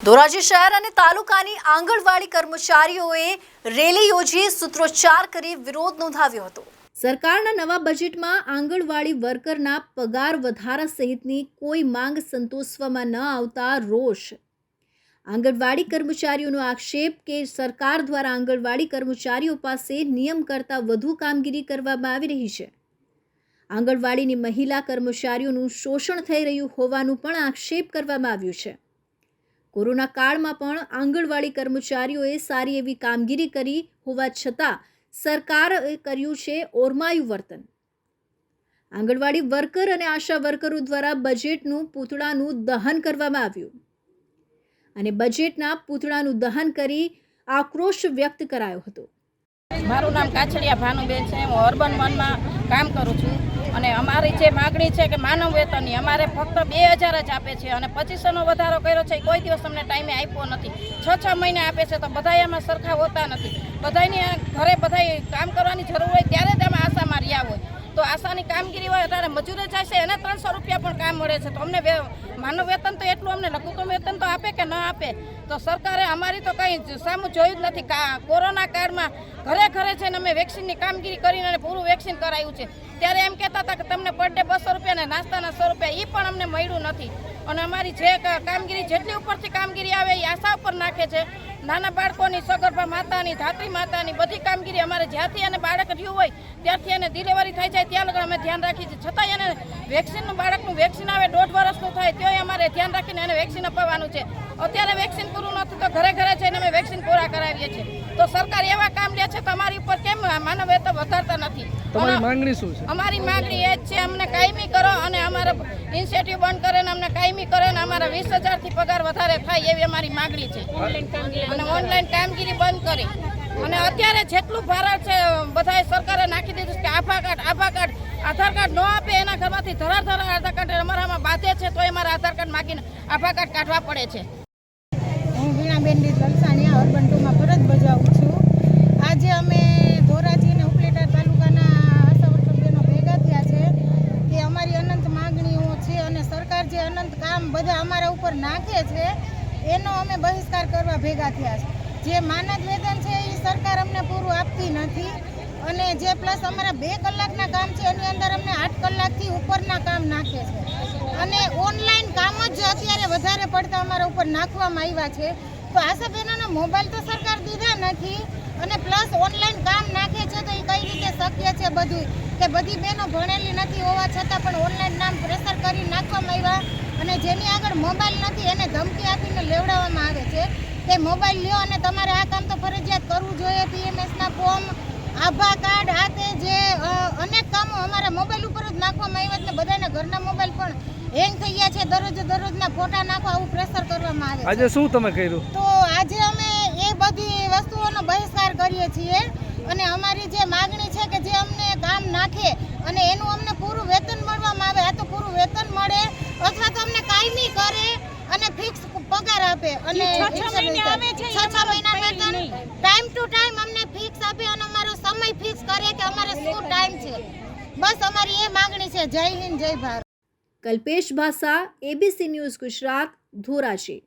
ધોરાજી શહેર અને તાલુકાની આંગણવાડી કર્મચારીઓએ રેલી યોજી સૂત્રોચ્ચાર કરી વિરોધ નોંધાવ્યો હતો. સરકારના નવા બજેટમાં આંગણવાડી વર્કરના પગાર વધારા સહિતની કોઈ માંગ સંતોષવામાં ન આવતા રોષ. આંગણવાડી કર્મચારીઓનો આક્ષેપ કે સરકાર દ્વારા આંગણવાડી કર્મચારીઓ પાસે નિયમ કરતાં વધુ કામગીરી કરવામાં આવી રહી છે. આંગણવાડીની મહિલા કર્મચારીઓનું શોષણ થઈ રહ્યું હોવાનું પણ આક્ષેપ કરવામાં આવ્યું છે. કોરોના કાળમાં પણ આંગણવાડી કર્મચારીઓએ સારી એવી કામગીરી કરી હોવા છતાં સરકારે કર્યું છે ઓરમાયું વર્તન. આંગણવાડી વર્કર અને આશા વર્કરો દ્વારા બજેટનું પૂતળાનું દહન કરવામાં આવ્યું. અને બજેટના પૂતળાનું દહન કરી આક્રોશ વ્યક્ત કરાયો હતો. મારું નામ કાછડિયા ભાનુબેન છે. હું અર્બન વનમાં કામ કરું છું. અને અમારી જે માગણી છે કે માનવ વેતનની, અમારે ફક્ત બે હજાર જ આપે છે અને પચીસોનો વધારો કર્યો છે કોઈ દિવસ અમને ટાઈમે આપ્યો નથી. છ છ મહિને આપે છે, તો બધાય એમાં સરખા હોતા નથી. બધાની ઘરે બધાય કામ કરવાની જરૂર હોય, ત્યારે જ અમે આશામાં રહ્યા હોય. તો આશાની કામગીરી હોય ત્યારે મજૂરે જાય છે એને ત્રણસો રૂપિયા પણ કામ મળે છે. તો અમને માનવ વેતન તો એટલું અમને લઘુત્તમ વેતન તો આપે કે ન આપે? તો સરકારે અમારી તો કંઈ સામું જોયું જ નથી. કોરોના કાળમાં ઘરે ઘરે જઈને અમે વેક્સિનની કામગીરી કરીને અને પૂરું વેક્સિન કરાયું છે. ત્યારે એમ કહેતા હતા કે તમને પર ડે બસો રૂપિયા ને નાસ્તાના સો રૂપિયા એ પણ અમને મળ્યું નથી. અને અમારી જે કામગીરી જેટલી ઉપરથી કામગીરી આવે એ આશા ઉપર નાખે છે. નાના બાળકોની સગર્ભા માતાની, ધાત્રી માતાની બધી કામગીરી અમારે જ્યાંથી એને બાળક રહ્યું હોય, ત્યારથી એને ડિલિવરી થાય જાય, ત્યાં લગી અમે ધ્યાન રાખીએ છીએ. છતાંય એને વેક્સિનનું, બાળકનું વેક્સિન આવે, દોઢ વર્ષનું થાય, તોય અમારે ધ્યાન રાખીને એને વેક્સિન અપાવવાનું છે. અત્યારે વેક્સિન પૂરું નથી તો ઘરે ઘરે જઈને અમે વેક્સિન પૂરા કરાવીએ છીએ. તો સરકાર એવા કામ લે છે તો અમારી ઉપર કેમ માનવ વેતન વધારતા નથી તમારી માંગણી શું છે? અમારી માંગણી એ જ છે અમને કાયમી કરો અને અમારા ઇન્સેન્ટિવ બંધ કરે ને અમને કાયમી કરે ને અમારા વીસ હજારથી પગાર વધારે થાય એવી અમારી માંગણી છે. અને ઓનલાઈન કામગીરી બંધ કરી. અને અત્યારે જેટલું ભારણ છે બધાએ સરકારે નાખી દીધું છે કે Abha card Abha card Aadhaar card ન આપે એના ઘરમાંથી ધરાર ધરાર આધાર કાર્ડ અમારામાં બાધે છે તો અમારા આધાર કાર્ડ માગીને આભા કાર્ડ કાઢવા પડે છે. હું વીણાબેન રીત લલસાણિયા અર્બન ટુમાં ફરજ બજાવું છું. આજે અમે ધોરાજી અને ઉપલેટા તાલુકાના આશા વર્કર બહેનો ભેગા થયા છે કે અમારી અનંત માગણીઓ છે અને સરકાર જે બધા અમારા ઉપર નાખે છે, એનો અમે બહિષ્કાર કરવા ભેગા થયા છે. જે માનદ વેતન છે એ સરકાર અમને પૂરું આપતી નથી અને જે પ્લસ અમારા બે કલાકના કામ છે, એની અંદર અમને આઠ કલાકથી ઉપરના કામ નાખે છે. અને ઓનલાઈન કામ જ અત્યારે વધારે પડતા અમારા ઉપર નાખવામાં આવ્યા છે. તો આશા બહેનોનો મોબાઈલ તો સરકાર દીધા નથી અને પ્લસ ઓનલાઈન કામ નાખે છે તો એ કઈ રીતે શક્ય છે બધું કે બધી બહેનો ભણેલી નથી હોવા છતાં પણ ઓનલાઈન નામ પ્રેશર કરી અને જેની આગળ મોબાઈલ નથી એને ધમકી આપીને લેવડાવવામાં આવે છે. કે મોબાઈલ લ્યો અને તમારે આ કામ તો ફરજિયાત કરવું જોઈએ. પીએમએસના ફોર્મ આભા કાર્ડ આ તે જે અનેક કામો અમારા મોબાઈલ ઉપર જ નાખવામાં આવ્યા છે. બધાના ઘરના મોબાઈલ પણ હેંગ થઈ ગયા છે. દરરોજ દરરોજના ફોટા નાખવા આવું પ્રેશર કરવામાં આવે આજે શું તમે કર્યું? તો આજે અમે એ બધી વસ્તુઓનો બહિષ્કાર કરીએ છીએ. અને અમારી જે માગણી છે કે જે અમને કામ નાખે અને એનું અમને પૂરું વેતન મળવામાં આવે આ તો પૂરું વેતન મળે અથવા તો અમને કાયમી કરે અને ફિક્સ પગાર આપે અને છ છ મહિના વેતન ટાઈમ ટુ ટાઈમ અમને ફિક્સ આપે અને અમારો સમય ફિક્સ કરે કે અમારે શું ટાઈમ છે. બસ અમારી એ માંગણી છે. જય હિન્દ જય ભારત. કલ્પેશ ભાષા એબીસી ન્યૂઝ ગુજરાત ધોરાજી.